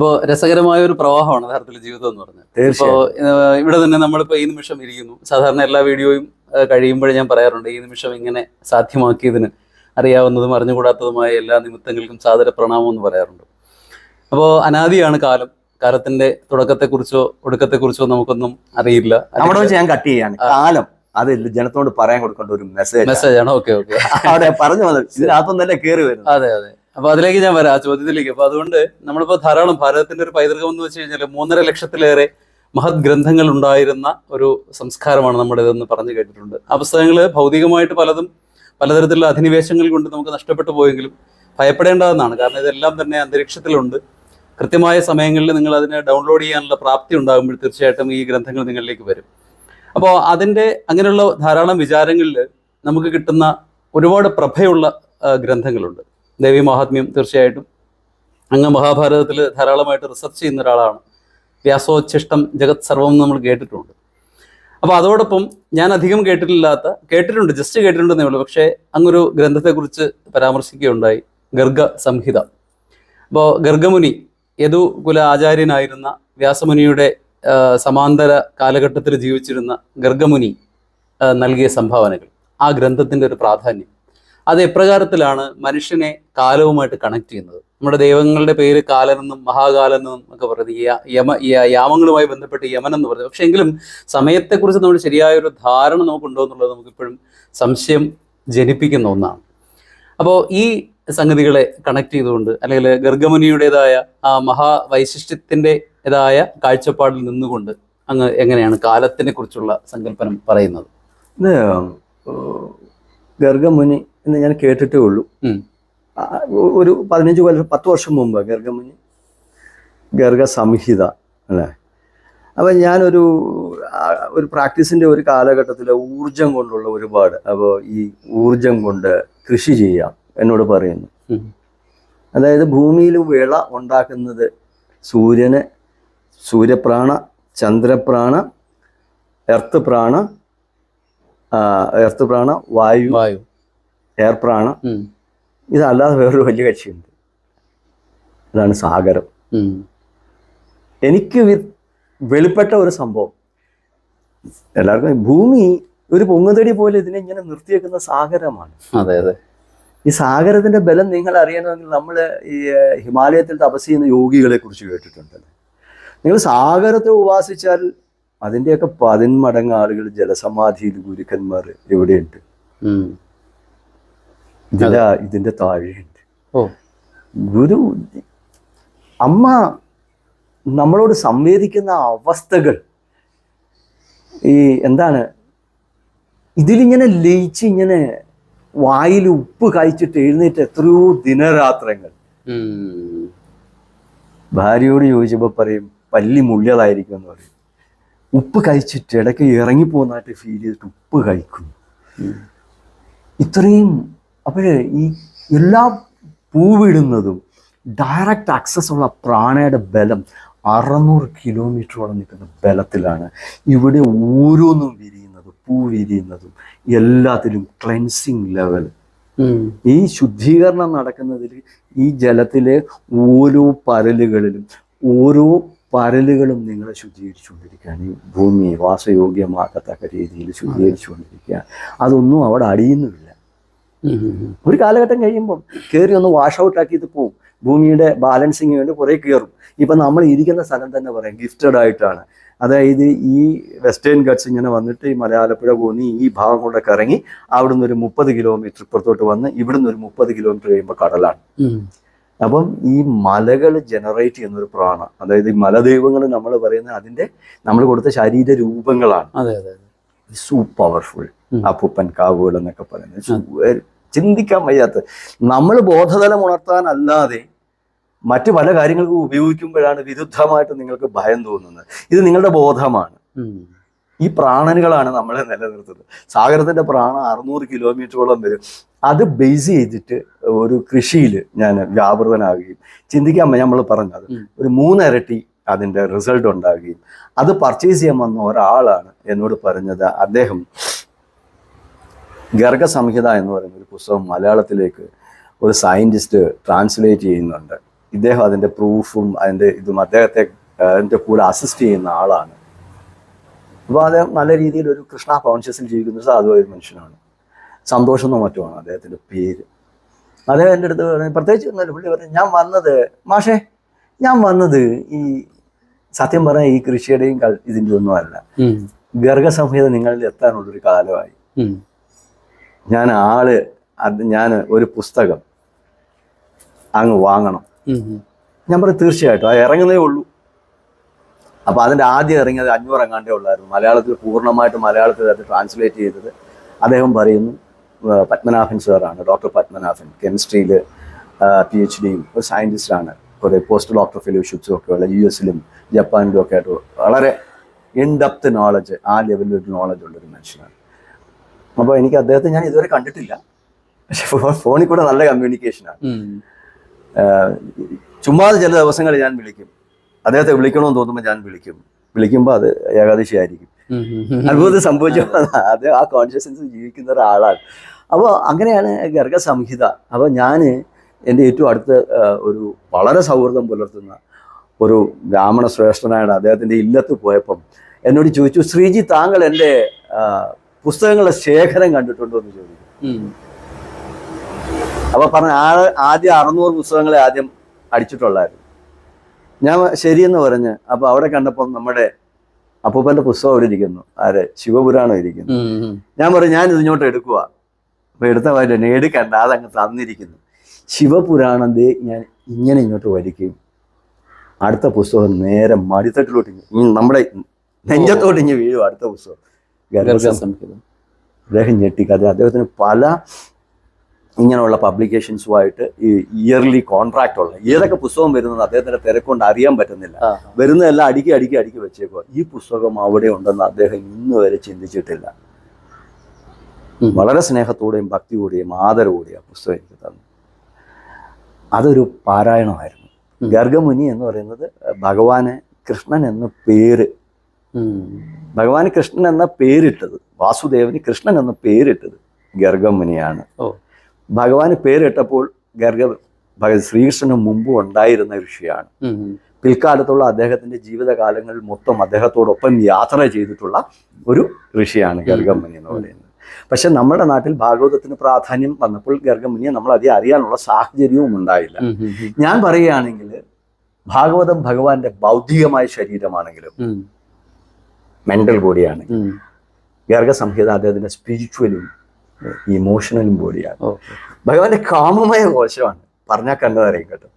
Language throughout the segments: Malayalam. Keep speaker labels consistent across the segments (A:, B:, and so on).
A: അപ്പോൾ രസകരമായ ഒരു പ്രവാഹമാണ് യഥാർത്ഥത്തിൽ ജീവിതം എന്ന് പറഞ്ഞത് ഇപ്പോൾ
B: തീർച്ചയായും
A: ഇവിടെ തന്നെ നമ്മളിപ്പോൾ ഈ നിമിഷം ഇരിക്കുന്നു. സാധാരണ എല്ലാ വീഡിയോയും കഴിയുമ്പോൾ ഞാൻ പറയാറുണ്ട് ഈ നിമിഷം ഇങ്ങനെ സാധ്യമാക്കിയതിന് അറിയാവുന്നതും അറിഞ്ഞുകൂടാത്തതുമായ എല്ലാ നിമിത്തങ്ങൾക്കും സാദര പ്രണാമം എന്ന് പറയാറുണ്ട്. അപ്പോ അനാദിയാണ് കാലം. കാലത്തിന്റെ തുടക്കത്തെക്കുറിച്ചോ ഒടുക്കത്തെക്കുറിച്ചോ നമുക്കൊന്നും അറിയില്ല.
B: അവിടെ വെച്ച് ഞാൻ കട്ട് ചെയ്യാണ്. കാലം. അത് ജനത്തോട് പറയാൻ കൊടുക്കേണ്ട ഒരു മെസ്സേജ്
A: മെസ്സേജ് ആണ്. Okay okay.
B: അവിടെ പറഞ്ഞു വന്നത്. തന്നെ കയറി വരുന്നത്?
A: അതെ അതെ. അപ്പൊ അതിലേക്ക് ഞാൻ വരാം ആ ചോദ്യത്തിലേക്ക്. അപ്പൊ അതുകൊണ്ട് നമ്മളിപ്പോ ധാരാളം ഭാരതത്തിന്റെ ഒരു പൈതൃകം എന്ന് വെച്ച് കഴിഞ്ഞാൽ മൂന്നര ലക്ഷത്തിലേറെ മഹത് ഗ്രന്ഥങ്ങൾ ഉണ്ടായിരുന്ന ഒരു സംസ്കാരമാണ് നമ്മുടെ ഇതെന്ന് പറഞ്ഞു കേട്ടിട്ടുണ്ട്. ആ പുസ്തകങ്ങൾ ഭൗതികമായിട്ട് പലതും പലതരത്തിലുള്ള അധിനിവേശങ്ങൾ കൊണ്ട് നമുക്ക് നഷ്ടപ്പെട്ടു പോയെങ്കിലും ഭയപ്പെടേണ്ടതെന്നാണ്. കാരണം ഇതെല്ലാം തന്നെ അന്തരീക്ഷത്തിലുണ്ട്. കൃത്യമായ സമയങ്ങളിൽ നിങ്ങൾ അതിനെ ഡൗൺലോഡ് ചെയ്യാനുള്ള പ്രാപ്തി ഉണ്ടാകുമ്പോൾ തീർച്ചയായിട്ടും ഈ ഗ്രന്ഥങ്ങൾ നിങ്ങളിലേക്ക് വരും. അപ്പോൾ അതിന്റെ അങ്ങനെയുള്ള ധാരാളം വിചാരങ്ങളിൽ നമുക്ക് കിട്ടുന്ന ഒരുപാട് പ്രഭയുള്ള ഗ്രന്ഥങ്ങളുണ്ട്. ദേവി മഹാത്മ്യം തീർച്ചയായിട്ടും. അങ്ങ് മഹാഭാരതത്തിൽ ധാരാളമായിട്ട് റിസർച്ച് ചെയ്യുന്ന ഒരാളാണ്. വ്യാസോച്ഛിഷ്ടം ജഗത് സർവം നമ്മൾ കേട്ടിട്ടുണ്ട്. അപ്പോൾ അതോടൊപ്പം ഞാൻ അധികം കേട്ടിട്ടില്ലാത്ത കേട്ടിട്ടുണ്ട് ജസ്റ്റ് കേട്ടിട്ടുണ്ടെന്നേ ഉള്ളൂ. പക്ഷേ അങ്ങൊരു ഗ്രന്ഥത്തെക്കുറിച്ച് പരാമർശിക്കുകയുണ്ടായി. ഗർഗ സംഹിത. അപ്പോൾ ഗർഗമുനി യദുകുല ആചാര്യനായിരുന്ന വ്യാസമുനിയുടെ സമാന്തര കാലഘട്ടത്തിൽ ജീവിച്ചിരുന്ന ഗർഗമുനി നൽകിയ സംഭാവനകൾ. ആ ഗ്രന്ഥത്തിന്റെ ഒരു പ്രാധാന്യം. അത് എപ്രകാരത്തിലാണ് മനുഷ്യനെ കാലവുമായിട്ട് കണക്ട് ചെയ്യുന്നത്? നമ്മുടെ ദൈവങ്ങളുടെ പേര് കാലനെന്നും മഹാകാലനെന്നും ഒക്കെ പറയുന്നത് യമ യാമങ്ങളുമായി ബന്ധപ്പെട്ട് യമൻ എന്ന് പറയുന്നത്. പക്ഷെ എങ്കിലും സമയത്തെക്കുറിച്ച് നമ്മൾ ശരിയായ ഒരു ധാരണ നമുക്കുണ്ടോ എന്നുള്ളത് നമുക്കിപ്പോഴും സംശയം ജനിപ്പിക്കുന്ന ഒന്നാണ്. അപ്പോൾ ഈ സംഗതികളെ കണക്ട് ചെയ്തുകൊണ്ട് അല്ലെങ്കിൽ ഗർഗമുനിയുടേതായ ആ മഹാവൈശിഷ്ട്യത്തിന്റെതായ കാഴ്ചപ്പാടിൽ നിന്നുകൊണ്ട് അങ്ങ് എങ്ങനെയാണ് കാലത്തിനെ കുറിച്ചുള്ള സങ്കല്പനം പറയുന്നത്?
B: ഗർഗമുനി എന്ന് ഞാൻ കേട്ടിട്ടേ ഉള്ളൂ. ഒരു പതിനഞ്ച് കൊല്ലം പത്ത് വർഷം മുമ്പ് ഗർഗമുനി ഗർഗ സംഹിത അല്ലേ? അപ്പം ഞാനൊരു ഒരു പ്രാക്ടീസിന്റെ ഒരു കാലഘട്ടത്തിൽ ഊർജം കൊണ്ടുള്ള ഒരുപാട് അപ്പോൾ ഈ ഊർജം കൊണ്ട് കൃഷി ചെയ്യാം എന്നോട് പറയുന്നു. അതായത് ഭൂമിയിൽ വിള ഉണ്ടാക്കുന്നത് സൂര്യന് സൂര്യപ്രാണ ചന്ദ്രപ്രാണ എർത്ത് പ്രാണ എർത്ത് പ്രാണ വായു
A: വായു.
B: എയർ പ്രാണ
A: ഉം.
B: ഇതല്ലാതെ വേറൊരു വലിയ കക്ഷിയുണ്ട്. അതാണ് സാഗരം. എനിക്ക് വെളിപ്പെട്ട ഒരു സംഭവം. എല്ലാവർക്കും ഭൂമി ഒരു പൊങ്ങുതടി പോലെ ഇതിനെ ഇങ്ങനെ നിർത്തിയേക്കുന്ന സാഗരമാണ്.
A: അതെ അതെ.
B: ഈ സാഗരത്തിന്റെ ബലം നിങ്ങൾ അറിയണമെങ്കിൽ നമ്മൾ ഈ ഹിമാലയത്തിൽ തപസ് ചെയ്യുന്ന യോഗികളെ കുറിച്ച് കേട്ടിട്ടുണ്ട്. നിങ്ങൾ സാഗരത്തെ ഉപാസിച്ചാൽ അതിന്റെയൊക്കെ പതിന്മടങ്ങ് ആളുകൾ ജലസമാധിയിൽ ഗുരുക്കന്മാർ എവിടെയുണ്ട്
A: ഉം.
B: ഇതിന്റെ ഇതിന്റെ താഴെയുണ്ട്. ഗുരു അമ്മ നമ്മളോട് സംവേദിക്കുന്ന അവസ്ഥകൾ ഈ എന്താണ് ഇതിലിങ്ങനെ ലയിച്ച് ഇങ്ങനെ വായിൽ ഉപ്പ് കഴിച്ചിട്ട് എഴുന്നേറ്റ് എത്രയോ ദിനരാത്രങ്ങൾ. ഭാര്യയോട് ചോദിച്ചപ്പോൾ പറയും പല്ലി മുള്ളിയതായിരിക്കും എന്ന് പറയും. ഉപ്പ് കഴിച്ചിട്ട് ഇടയ്ക്ക് ഇറങ്ങിപ്പോകുന്നതായിട്ട് ഫീൽ ചെയ്തിട്ട് ഉപ്പ് കഴിക്കുന്നു. ഇത്രയും അപ്പോഴേ ഈ എല്ലാ പൂവിടുന്നതും ഡയറക്റ്റ് ആക്സസ് ഉള്ള പ്രാണയുടെ ബലം അറുന്നൂറ് കിലോമീറ്ററോളം നിൽക്കുന്ന ബലത്തിലാണ്. ഇവിടെ ഓരോന്നും വിരിയുന്നതും പൂ വിരിയുന്നതും എല്ലാത്തിലും ക്ലെൻസിങ് ലെവൽ ഈ ശുദ്ധീകരണം നടക്കുന്നതിൽ ഈ ജലത്തിലെ ഓരോ പരലുകളിലും ഓരോ പരലുകളും നിങ്ങളെ ശുദ്ധീകരിച്ചുകൊണ്ടിരിക്കുകയാണ്. ഈ ഭൂമി വാസയോഗ്യമാകത്തക്ക രീതിയിൽ ശുദ്ധീകരിച്ചുകൊണ്ടിരിക്കുക അതൊന്നും അവിടെ അടിയുന്നുമില്ല. ഒരു കാലഘട്ടം കഴിയുമ്പം കയറി ഒന്ന് വാഷ് ഔട്ട് ആക്കിയിട്ട് പോവും. ഭൂമിയുടെ ബാലൻസിങ് വേണ്ടി കുറേ കയറും ഇപ്പം നമ്മൾ ഇരിക്കുന്ന സ്ഥലം തന്നെ പറയാം ഗിഫ്റ്റഡ് ആയിട്ടാണ്. അതായത് ഈ വെസ്റ്റേൺ ഗട്ട്സ് ഇങ്ങനെ വന്നിട്ട് ഈ മലയാളപ്പുഴ പോന്നി ഈ ഭാഗം കൊണ്ടൊക്കെ ഇറങ്ങി അവിടുന്ന് ഒരു മുപ്പത് കിലോമീറ്റർ ഇപ്പുറത്തോട്ട് വന്ന് ഇവിടുന്ന് ഒരു മുപ്പത് കിലോമീറ്റർ കഴിയുമ്പോൾ കടലാണ്. അപ്പം ഈ മലകൾ ജനറേറ്റ് ചെയ്യുന്ന ഒരു പ്രാണ അതായത് ഈ മലദൈവങ്ങൾ നമ്മൾ പറയുന്ന അതിന്റെ നമ്മൾ കൊടുത്ത ശരീര രൂപങ്ങളാണ്
A: അതെ അതെ.
B: സൂ പവർഫുൾ
A: ആ
B: അപ്പൂപ്പൻ കാവുകൾ എന്നൊക്കെ പറയുന്നത്. ചിന്തിക്കാൻ വയ്യാത്ത. നമ്മൾ ബോധതലം ഉണർത്താനല്ലാതെ മറ്റു പല കാര്യങ്ങൾക്കും ഉപയോഗിക്കുമ്പോഴാണ് വിരുദ്ധമായിട്ട് നിങ്ങൾക്ക് ഭയം തോന്നുന്നത്. ഇത് നിങ്ങളുടെ ബോധമാണ്. ഈ പ്രാണനുകളാണ് നമ്മളെ നിലനിർത്തുന്നത്. സാഗരത്തിന്റെ പ്രാണ അറുന്നൂറ് കിലോമീറ്ററോളം വരും. അത് ബേസ് ചെയ്തിട്ട് ഒരു കൃഷിയിൽ ഞാൻ വ്യാപൃതനാകുകയും ചിന്തിക്കാൻ നമ്മൾ പറഞ്ഞത്. ഒരു മൂന്നിരട്ടി അതിന്റെ റിസൾട്ട് ഉണ്ടാകുകയും. അത് പർച്ചേസ് ചെയ്യാൻ വന്ന ഒരാളാണ് എന്നോട് പറഞ്ഞത്. അദ്ദേഹം ഗർഗ സംഹിത എന്ന് പറയുന്ന ഒരു പുസ്തകം മലയാളത്തിലേക്ക് ഒരു സയന്റിസ്റ്റ് ട്രാൻസ്ലേറ്റ് ചെയ്യുന്നുണ്ട്. ഇദ്ദേഹം അതിന്റെ പ്രൂഫും അതിന്റെ ഇതും അദ്ദേഹത്തെ എന്റെ കൂടെ അസിസ്റ്റ് ചെയ്യുന്ന ആളാണ്. അപ്പോൾ അദ്ദേഹം നല്ല രീതിയിൽ ഒരു കൃഷ്ണ കോൺഷ്യസിൽ ജീവിക്കുന്ന സാധുവായ ഒരു മനുഷ്യനാണ്. സന്തോഷം എന്നോ മറ്റുമാണ് അദ്ദേഹത്തിന്റെ പേര്. അദ്ദേഹം എന്റെ അടുത്ത് പറഞ്ഞു പ്രത്യേകിച്ച് പുള്ളി പറഞ്ഞു ഞാൻ വന്നത് മാഷേ ഞാൻ വന്നത് ഈ സത്യം പറഞ്ഞാൽ ഈ കൃഷിയുടെയും ഇതിന്റെ ഒന്നും അല്ല. ഗർഗസംഹിത നിങ്ങളിൽ എത്താനുള്ളൊരു കാലമായി. ഞാൻ ആൾ അത് ഞാൻ ഒരു പുസ്തകം അങ്ങ് വാങ്ങണം. ഞാൻ പറയും തീർച്ചയായിട്ടും അത് ഇറങ്ങുന്നേ ഉള്ളൂ. അപ്പോൾ അതിന്റെ ആദ്യം ഇറങ്ങിയത് അഞ്ഞൂറ് എങ്ങാണ്ടേ ഉള്ളായിരുന്നു. മലയാളത്തിൽ പൂർണമായിട്ട് മലയാളത്തിൽ അത് ട്രാൻസ്ലേറ്റ് ചെയ്തത് അദ്ദേഹം പറയുന്നു പത്മനാഭൻ സാറാണ് ഡോക്ടർ പത്മനാഭൻ കെമിസ്ട്രിയിൽ പി എച്ച് ഡിയും ഒരു സയന്റിസ്റ്റാണ് കുറേ പോസ്റ്റ് ഡോക്ടർ ഫെലോഷിപ്സും ഒക്കെ ഉള്ള യു എസിലും ജപ്പാനിലും ഒക്കെ ആയിട്ട് വളരെ ഇൻ ഡെപ്ത് നോളജ് ആ ലെവലിൽ ഒരു നോളജ് ഉള്ളൊരു മനുഷ്യനാണ്. അപ്പോൾ എനിക്ക് അദ്ദേഹത്തെ ഞാൻ ഇതുവരെ കണ്ടിട്ടില്ല. പക്ഷെ ഫോണിൽ കൂടെ നല്ല കമ്മ്യൂണിക്കേഷനാണ്
A: ചുമ്മാ
B: ചുമ്മാതെ ചില ദിവസങ്ങൾ ഞാൻ വിളിക്കും. അദ്ദേഹത്തെ വിളിക്കണമെന്ന് തോന്നുമ്പോൾ ഞാൻ വിളിക്കും. വിളിക്കുമ്പോൾ അത് ഏകാദശി ആയിരിക്കും. അത്ഭുതം സംഭവിച്ചു. അത് ആ കോൺഷ്യസ്നസ് ജീവിക്കുന്ന ഒരാളാണ്. അപ്പോൾ അങ്ങനെയാണ് ഗർഗ സംഹിത അപ്പോൾ ഞാൻ എന്റെ ഏറ്റവും അടുത്ത ഒരു വളരെ സൗഹൃദം പുലർത്തുന്ന ഒരു ബ്രാഹ്മണ ശ്രേഷ്ഠനായ അദ്ദേഹത്തിന്റെ ഇല്ലത്ത് പോയപ്പം എന്നോട് ചോദിച്ചു ശ്രീജി താങ്കൾ എന്റെ പുസ്തകങ്ങളെ പുസ്തകങ്ങളുടെ ശേഖരം കണ്ടിട്ടുണ്ടോ? എന്ന് ചോദിച്ചു. അപ്പൊ പറഞ്ഞ ആ ആദ്യം അറുന്നൂറ് പുസ്തകങ്ങളെ ആദ്യം അടിച്ചിട്ടുള്ളായിരുന്നു. ഞാൻ ശരിയെന്ന് പറഞ്ഞ് അപ്പൊ അവിടെ കണ്ടപ്പോൾ നമ്മുടെ അപ്പൂപ്പന്റെ പുസ്തകം അവിടെ ഇരിക്കുന്നു. ആര്? ശിവപുരാണം ഇരിക്കുന്നു. ഞാൻ പറഞ്ഞു ഞാൻ ഇതിങ്ങോട്ട് എടുക്കുക അപ്പൊ എടുത്ത കാര്യം എന്നെ എടുക്കണ്ട അതങ്ങ് തന്നിരിക്കുന്നു. ശിവപുരാണം ദേ ഞാൻ ഇങ്ങനെ ഇങ്ങോട്ട് വലിക്കുകയും അടുത്ത പുസ്തകം നേരെ മടിത്തട്ടിലോട്ട് നമ്മുടെ നെഞ്ചത്തോട്ട് ഇങ്ങനെ വീഴും അടുത്ത പുസ്തകം. അദ്ദേഹം ഞെട്ടിക്കാതെ അദ്ദേഹത്തിന് പല ഇങ്ങനെയുള്ള പബ്ലിക്കേഷൻസുമായിട്ട് ഈ ഇയർലി കോൺട്രാക്റ്റ് ഉള്ള ഏതൊക്കെ പുസ്തകം വരുന്നത് അദ്ദേഹത്തിന്റെ തിരക്കൊണ്ട് അറിയാൻ പറ്റുന്നില്ല. വരുന്നതെല്ലാം അടുക്കി അടുക്കി അടുക്കി വെച്ചേക്കോ ഈ പുസ്തകം അവിടെ ഉണ്ടെന്ന് അദ്ദേഹം ഇന്ന് വരെ ചിന്തിച്ചിട്ടില്ല. വളരെ സ്നേഹത്തോടെയും ഭക്തിയോടെയും ആദരവോടെയും ആ പുസ്തകം എനിക്ക് തന്നു. അതൊരു പാരായണമായിരുന്നു. ഗർഗമുനി എന്ന് പറയുന്നത് ഭഗവാന് കൃഷ്ണൻ എന്ന പേര്. ഭഗവാൻ കൃഷ്ണൻ എന്ന പേരിട്ടത് വാസുദേവന് കൃഷ്ണൻ എന്ന പേരിട്ടത് ഗർഗമുനിയാണ്. ഭഗവാന് പേരിട്ടപ്പോൾ ഗർഗ ഭഗ- ശ്രീകൃഷ്ണന് മുമ്പ് ഉണ്ടായിരുന്ന ഋഷിയാണ്. പിൽക്കാലത്തുള്ള അദ്ദേഹത്തിന്റെ ജീവിതകാലങ്ങളിൽ മൊത്തം അദ്ദേഹത്തോടൊപ്പം യാത്ര ചെയ്തിട്ടുള്ള ഒരു ഋഷിയാണ് ഗർഗമുനി എന്ന് പറയുന്നത് പക്ഷെ നമ്മുടെ നാട്ടിൽ ഭാഗവതത്തിന് പ്രാധാന്യം വന്നപ്പോൾ ഗർഗമുനിയെ നമ്മൾ അധികം അറിയാനുള്ള സാഹചര്യവും ഉണ്ടായില്ല. ഞാൻ പറയുകയാണെങ്കിൽ ഭാഗവതം ഭഗവാന്റെ ബൗദ്ധികമായ ശരീരമാണെങ്കിലും മെന്റൽ ബോഡിയാണ്
A: ഗർഗ
B: ഗർഗസംഹിത അദ്ദേഹത്തിന്റെ സ്പിരിച്വലും ഇമോഷണലും ബോഡിയാണ്. ഭഗവാന്റെ കാമമായ കോശമാണ്. പറഞ്ഞാൽ കണ്ടതറിയും കേട്ടോ.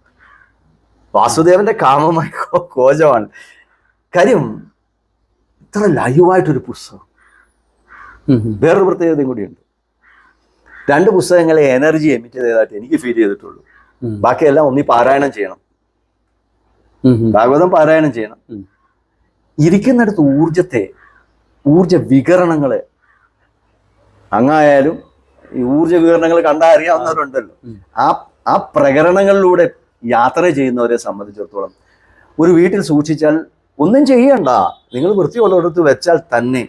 B: വാസുദേവന്റെ കാമമായ കോശമാണ്. കാര്യം ഇത്ര ലൈവായിട്ടൊരു പുസ്തകം. വേറൊരു പ്രത്യേകതയും കൂടിയുണ്ട്. രണ്ട് പുസ്തകങ്ങളെ എനർജി എമിറ്റ് ചെയ്തതായിട്ട് എനിക്ക് ഫീൽ ചെയ്തിട്ടുള്ളൂ. ബാക്കിയെല്ലാം ഒന്നി പാരായണം ചെയ്യണം. ഭാഗവതം പാരായണം ചെയ്യണം. ഇരിക്കുന്നിടത്ത് ഊർജത്തെ ഊർജ വികരണങ്ങളെ അങ്ങായാലും ഈ ഊർജ വികരണങ്ങൾ കണ്ടാൽ അറിയാവുന്നവരുണ്ടല്ലോ ആ ആ പ്രകരണങ്ങളിലൂടെ യാത്ര ചെയ്യുന്നവരെ സംബന്ധിച്ചിടത്തോളം ഒരു വീട്ടിൽ സൂക്ഷിച്ചാൽ ഒന്നും ചെയ്യണ്ട. നിങ്ങൾ വൃത്തിയുള്ളിടത്ത് വെച്ചാൽ തന്നെ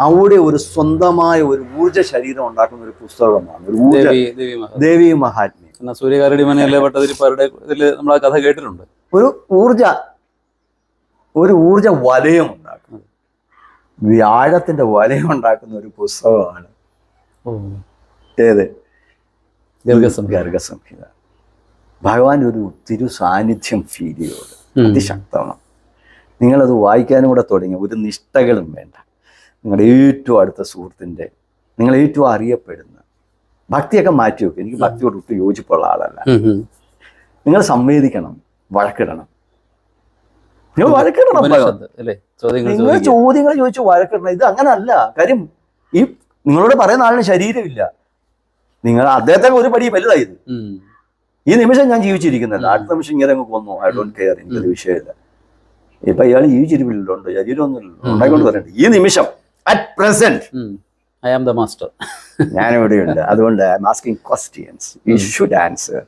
B: അവിടെ ഒരു സ്വന്തമായ ഒരു ഊർജ ശരീരം ഉണ്ടാക്കുന്ന ഒരു പുസ്തകമാണ്. ഒരു ഊർജ
A: ദേവി ദേവി മഹാ
B: ദേവി മഹാത്മ്യം.
A: എന്നാ സൂര്യകാരടി മനയിലെ ഭട്ടതിരിപ്പാരുടെ ഇതിൽ നമ്മൾ ആ കഥ കേട്ടിട്ടുണ്ട്.
B: ഒരു ഊർജ ഒരു ഊർജ വലയം ഉണ്ടാക്കുന്നത്. വ്യാഴത്തിന്റെ വലയം ഉണ്ടാക്കുന്ന ഒരു പുസ്തകമാണ്. ഏത്.
A: ഗർഗസംഹിത.
B: ഭഗവാൻ ഒരു തിരു സാന്നിധ്യം ഫീൽ
A: ചെയ്തോട്
B: അതിശക്തമാണ്. നിങ്ങളത് വായിക്കാനും കൂടെ തുടങ്ങി. ഒരു നിഷ്ഠകളും വേണ്ട. നിങ്ങളുടെ ഏറ്റവും അടുത്ത സുഹൃത്തിന്റെ നിങ്ങൾ ഏറ്റവും അറിയപ്പെടുന്ന ഭക്തിയൊക്കെ മാറ്റി വെക്കും. എനിക്ക് ഭക്തിയോട് ഒട്ടും യോജിപ്പുള്ള ആളല്ല. നിങ്ങൾ സംവേദിക്കണം വഴക്കിടണം. നിങ്ങൾ വഴക്കിടണം നിങ്ങൾ ചോദ്യങ്ങൾ ചോദിച്ചു വഴക്കിടണം. ഇത് അങ്ങനല്ല. കാര്യം ഈ നിങ്ങളോട് പറയുന്ന ആളിന് ശരീരമില്ല. നിങ്ങൾ അദ്ദേഹത്തെ ഒരു പടി വലുതായത് ഈ നിമിഷം ഞാൻ ജീവിച്ചിരിക്കുന്നില്ല. അടുത്ത നിമിഷം ഇങ്ങനെ അങ്ങ് കൊന്നു ഐ ഡോണ്ട് കെയർ എനിക്കത് വിഷയമില്ല. ഇപ്പൊ ഇയാൾ ജീവിച്ചിരിപ്പില്ലല്ലോ. ശരീരമൊന്നുമില്ലല്ലോ. ശരീരമൊന്നുമില്ല ഉണ്ടായിക്കൊണ്ട് പറയണ്ട ഈ നിമിഷം at present.
A: I am the master
B: ഞാനിവിടെയുണ്ട്. അതുകൊണ്ട് I'm asking questions you should answer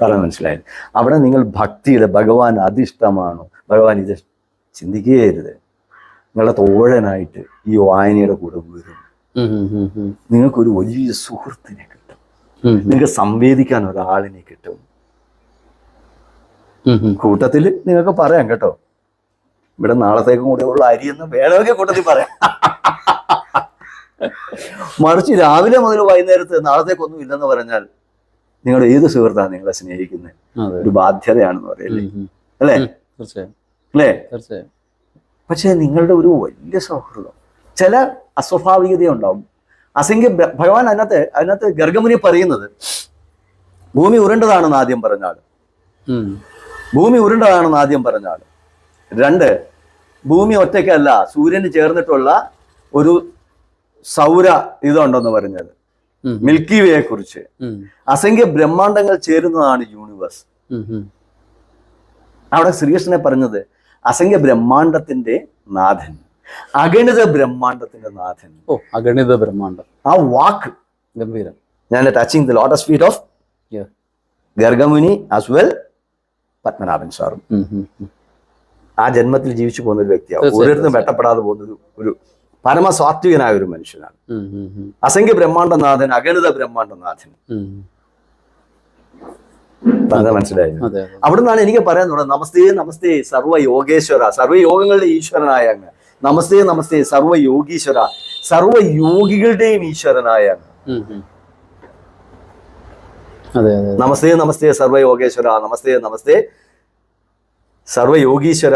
B: പറഞ്ഞു മനസ്സിലായത് അവിടെ നിങ്ങൾ ഭക്തിയുടെ ഭഗവാൻ അതിഷ്ടമാണോ ഭഗവാൻ ഇത് ചിന്തിക്കുകയരുത് നിങ്ങളുടെ തോഴനായിട്ട് ഈ വായനയുടെ കൂടെ വരും നിങ്ങൾക്കൊരു വലിയ സുഹൃത്തിനെ കിട്ടും. നിങ്ങൾക്ക് സംവേദിക്കാൻ ഒരാളിനെ കിട്ടും. കൂട്ടത്തിൽ നിങ്ങൾക്ക് പറയാം കേട്ടോ. ഇവിടെ നാളത്തേക്കും കൂടെ ഉള്ള അരിയെന്ന് വേണമെങ്കിൽ കൂട്ടത്തിൽ പറയാം. മറിച്ച് രാവിലെ മുതൽ വൈകുന്നേരത്ത് നാളത്തേക്കൊന്നും ഇല്ലെന്ന് പറഞ്ഞാൽ നിങ്ങളുടെ ഏത് സുഹൃത്താണ് നിങ്ങളെ സ്നേഹിക്കുന്നത് ഒരു ബാധ്യതയാണെന്ന് പറയല്ലേ. അല്ലേ? അല്ലേ?
A: പക്ഷെ
B: പക്ഷേ നിങ്ങളുടെ ഒരു വലിയ സൗഹൃദം. ചില അസ്വാഭാവികത ഉണ്ടാവും അസംഖ്യ ഭഗവാൻ അതിനകത്ത് അതിനകത്ത് ഗർഗമുനി പറയുന്നത് ഭൂമി ഉരുണ്ടതാണെന്ന് ആദ്യം പറഞ്ഞാൽ ഭൂമി ഉരുണ്ടതാണെന്ന് ആദ്യം പറഞ്ഞാൽ രണ്ട് ഭൂമി ഒറ്റയ്ക്കല്ല സൂര്യന് ചേർന്നിട്ടുള്ള ഒരു സൗര ഇതുണ്ടെന്ന് പറഞ്ഞത്. മിൽക്കി വേയെ കുറിച്ച്. അസംഖ്യ ബ്രഹ്മാണ്ടങ്ങൾ ചേരുന്നതാണ് യൂണിവേഴ്സ്. അവിടെ ശ്രീകൃഷ്ണനെ പറഞ്ഞത് അസംഖ്യ ബ്രഹ്മാണ്ടത്തിന്റെ നാഥൻ. അഗണിത ബ്രഹ്മാണ്ടത്തിന്റെ നാഥൻ.
A: ഓ അഗണിത ബ്രഹ്മാണ്ടം
B: ആ വാക്ക്
A: ഗംഭീരം.
B: ഞാൻ touching the lotus feet of. Gargamuni as well Padmanabhan സാറും. ആ ജന്മത്തിൽ ജീവിച്ചു പോകുന്ന ഒരു വ്യക്തിയാണ് ഓരോരുത്തരും വെട്ടപ്പെടാതെ പോകുന്ന ഒരു- ഒരു പരമസാത്വികനായ ഒരു മനുഷ്യനാണ്. അസംഖ്യ ബ്രഹ്മാണ്ടനാഥൻ അഗണിത ബ്രഹ്മാണ്ടനാഥൻ.
A: മനസ്സിലായി?
B: അവിടെ നിന്നാണ് എനിക്ക് പറയാൻ തുടങ്ങുന്നത് നമസ്തേ നമസ്തേ സർവ യോഗേശ്വര സർവ യോഗങ്ങളുടെ ഈശ്വരനായ അങ്ങ്. നമസ്തേ നമസ്തേ സർവ യോഗീശ്വര സർവ യോഗികളുടെയും ഈശ്വരനായ അങ്ങ്. നമസ്തേ നമസ്തേ സർവ യോഗേശ്വര നമസ്തേ നമസ്തേ സർവ യോഗീശ്വര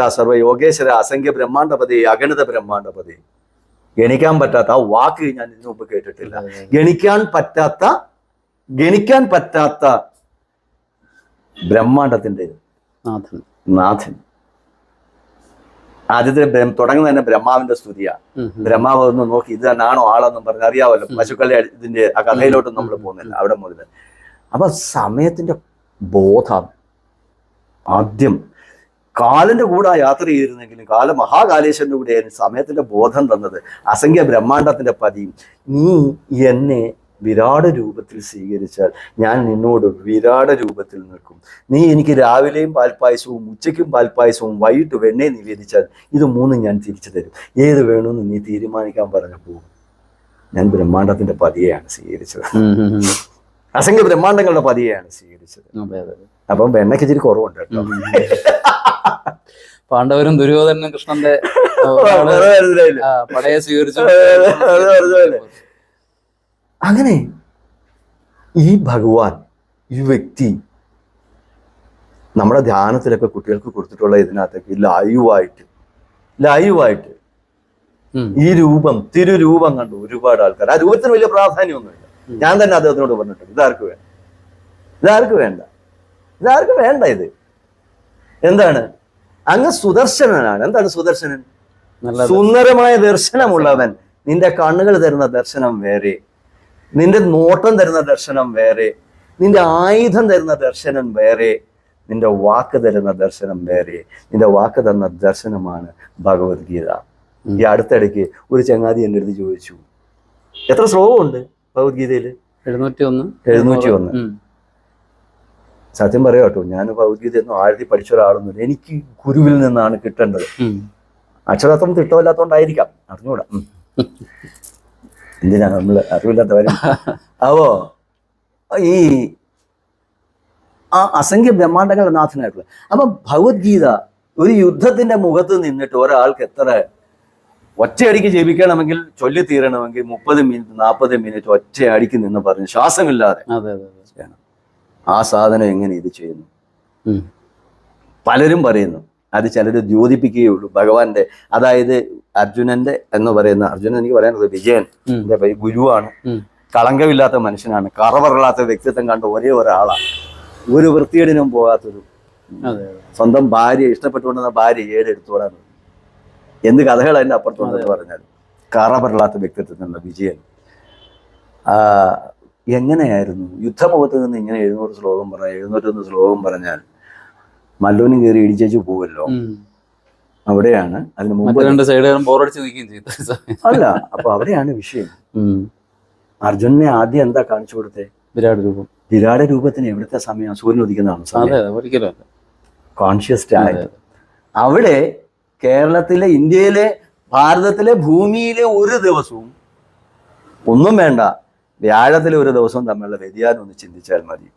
B: അസംഖ്യ ബ്രഹ്മാണ്ടപതി അഗണിത ബ്രഹ്മാണ്ടപതി ഗണിക്കാൻ പറ്റാത്ത ആ വാക്ക് ഞാൻ ഇതിനു മുമ്പ് കേട്ടിട്ടില്ല. ഗണിക്കാൻ പറ്റാത്ത ഗണിക്കാൻ പറ്റാത്ത ബ്രഹ്മാണ്ടത്തിന്റെ
A: നാഥൻ.
B: ആദ്യത്തെ തുടങ്ങുന്ന തന്നെ ബ്രഹ്മാവിന്റെ സ്തുതിയാ. ബ്രഹ്മാവ് ഒന്ന് നോക്കി ഇത് തന്നെയാണോ ആളെന്നും പറഞ്ഞ് അറിയാമല്ലോ പശുക്കളെ ഇതിന്റെ ആ കഥയിലോട്ടും നമ്മൾ പോകുന്നില്ല അവിടെ മുതൽ അപ്പൊ സമയത്തിന്റെ ബോധം ആദ്യം കാലന്റെ കൂടെ ആ യാത്ര ചെയ്തിരുന്നെങ്കിലും കാല മഹാകാലേശ്വരന്റെ കൂടെ ആയിരുന്നു സമയത്തിന്റെ ബോധം തന്നത്. അസംഖ്യ ബ്രഹ്മാണ്ടത്തിന്റെ പതിയും നീ എന്നെ വിരാട രൂപത്തിൽ സ്വീകരിച്ചാൽ ഞാൻ നിന്നോട് വിരാട രൂപത്തിൽ നിൽക്കും. നീ എനിക്ക് രാവിലെയും പാൽപ്പായസവും ഉച്ചയ്ക്കും പാൽപ്പായസവും വൈകിട്ട് വെണ്ണെ നിവേദിച്ചാൽ ഇത് മൂന്നും ഞാൻ തിരിച്ചു തരും. ഏത് വേണമെന്ന് നീ തീരുമാനിക്കാൻ പറഞ്ഞപ്പോൾ ഞാൻ ബ്രഹ്മാണ്ടത്തിന്റെ പതിയെയാണ് സ്വീകരിച്ചത്. അസംഖ്യ ബ്രഹ്മാണ്ടങ്ങളുടെ പതിയെയാണ് സ്വീകരിച്ചത്. അപ്പം വെണ്ണയ്ക്ക് ഇച്ചിരി കുറവുണ്ട് കേട്ടോ.
A: പാണ്ഡവരും ദുര്യോധനനും കൃഷ്ണന്റെ പടയെ സ്വീകരിച്ചു.
B: അങ്ങനെ ഈ ഭഗവാൻ ഈ വ്യക്തി നമ്മുടെ ധ്യാനത്തിലൊക്കെ കുട്ടികൾക്ക് കൊടുത്തിട്ടുള്ള ഇതിനകത്തൊക്കെ ലൈവായിട്ട് ലൈവായിട്ട് ഈ രൂപം തിരുരൂപം കണ്ടു ഒരുപാട് ആൾക്കാർ. ആ രൂപത്തിന് വലിയ പ്രാധാന്യമൊന്നുമില്ല. ഞാൻ തന്നെ അദ്ദേഹത്തിനോട് പറഞ്ഞിട്ടുണ്ട് ഇതാർക്ക് വേണ്ട ഇതാർക്ക് വേണ്ട? ഇതാർക്ക് വേണ്ട ഇത്. എന്താണ്? അങ്ങ് സുദർശനനാണ്. എന്താണ് സുദർശനൻ? സുന്ദരമായ ദർശനമുള്ളവൻ. നിന്റെ കണ്ണുകൾ തരുന്ന ദർശനം വേറെ. നിന്റെ നോട്ടം തരുന്ന ദർശനം വേറെ. നിന്റെ ആയുധം തരുന്ന ദർശനം വേറെ. നിന്റെ വാക്ക് തരുന്ന ദർശനം വേറെ. നിന്റെ വാക്ക് തന്ന ദർശനമാണ് ഭഗവത്ഗീത. ഈ അടുത്തിടയ്ക്ക് ഒരു ചങ്ങാതി എന്റെ അടുത്ത് ചോദിച്ചു. എത്ര ശ്ലോകമുണ്ട് ഭഗവത്ഗീതയിൽ
A: എഴുന്നൂറ്റി ഒന്ന്
B: എഴുന്നൂറ്റി ഒന്ന്. സത്യം പറയാം കേട്ടോ ഞാൻ ഭൗതികതയൊന്നും ആഴ്ത്തി പഠിച്ച ഒരാളൊന്നുമില്ല. എനിക്ക് ഗുരുവിൽ നിന്നാണ് കിട്ടേണ്ടത്. അക്ഷരാർത്ഥം തിട്ടമില്ലാത്തോണ്ടായിരിക്കാം അറിഞ്ഞൂടാ. എന്തിനാ നമ്മൾ നമ്മൾ അറിവില്ലാത്തവരും അപ്പോ ഈ ആ അസംഖ്യ ബ്രഹ്മാണ്ടങ്ങളുടെ നാഥനായിട്ടുള്ള അപ്പൊ ഭഗവത്ഗീത ഒരു യുദ്ധത്തിന്റെ മുഖത്ത് നിന്നിട്ട് ഒരാൾക്ക് എത്ര ഒറ്റയടിക്ക് ജപിക്കണമെങ്കിൽ ചൊല്ലി തീരണമെങ്കിൽ മുപ്പത് മിനിറ്റ് നാൽപ്പത് മിനിറ്റ് ഒറ്റയടിക്ക് നിന്ന് പറഞ്ഞ് ശ്വാസമില്ലാതെ
A: അതെ അതെ.
B: ആ സാധനം എങ്ങനെ ഇത് ചെയ്യുന്നു? പലരും പറയുന്നു. അത് ചിലർ ദ്യോതിപ്പിക്കുകയുള്ളൂ. ഭഗവാന്റെ അതായത് അർജുനന്റെ എന്ന് പറയുന്ന അർജുനൻ എനിക്ക് പറയാനുള്ളത് വിജയൻ. എന്റെ പേര് ഗുരുവാണ്. കളങ്കമില്ലാത്ത മനുഷ്യനാണ്. കറവറില്ലാത്ത വ്യക്തിത്വം കണ്ട ഒരേ ഒരാളാണ്. ഒരു വൃത്തിയേടിനും പോകാത്തൊരു സ്വന്തം ഭാര്യ ഇഷ്ടപ്പെട്ടുകൊണ്ടിരുന്ന ഭാര്യ ഏടെടുത്തോടാൻ എന്ത് കഥകൾ അതിന്റെ അപ്പുറത്തുണ്ടെന്ന് പറഞ്ഞാൽ കറവറില്ലാത്ത വ്യക്തിത്വത്തിനുള്ള വിജയൻ. ആ, എങ്ങനെയായിരുന്നു? യുദ്ധമുഖത്ത് നിന്ന് ഇങ്ങനെ എഴുന്നൂറ് ശ്ലോകം പറഞ്ഞാൽ എഴുന്നൂറ്റൊന്ന് ശ്ലോകം പറഞ്ഞാൽ മല്ലോനും കയറി ഇടിച്ചു പോവല്ലോ. അവിടെയാണ് അതിന് മുമ്പ്
A: രണ്ട് സൈഡുകളും ബോറടിച്ച് നിൽക്കുകയും ചെയ്തു.
B: അല്ല അപ്പൊ അവിടെയാണ് വിഷയം. അർജുനെ ആദ്യം എന്താ കാണിച്ചു കൊടുത്തേ?
A: വിരാട് രൂപം.
B: വിരാട് രൂപത്തിന് എവിടുത്തെ സമയം സൂര്യൻ ഉദിക്കുന്നതാണ് കോൺഷ്യസ് അവിടെ കേരളത്തിലെ ഇന്ത്യയിലെ ഭാരതത്തിലെ ഭൂമിയിലെ ഒരു ദിവസവും ഒന്നും വേണ്ട. വ്യാഴത്തിലെ ഒരു ദിവസവും തമ്മിലുള്ള വ്യതിയാനം ഒന്ന് ചിന്തിച്ചാൽ മതി.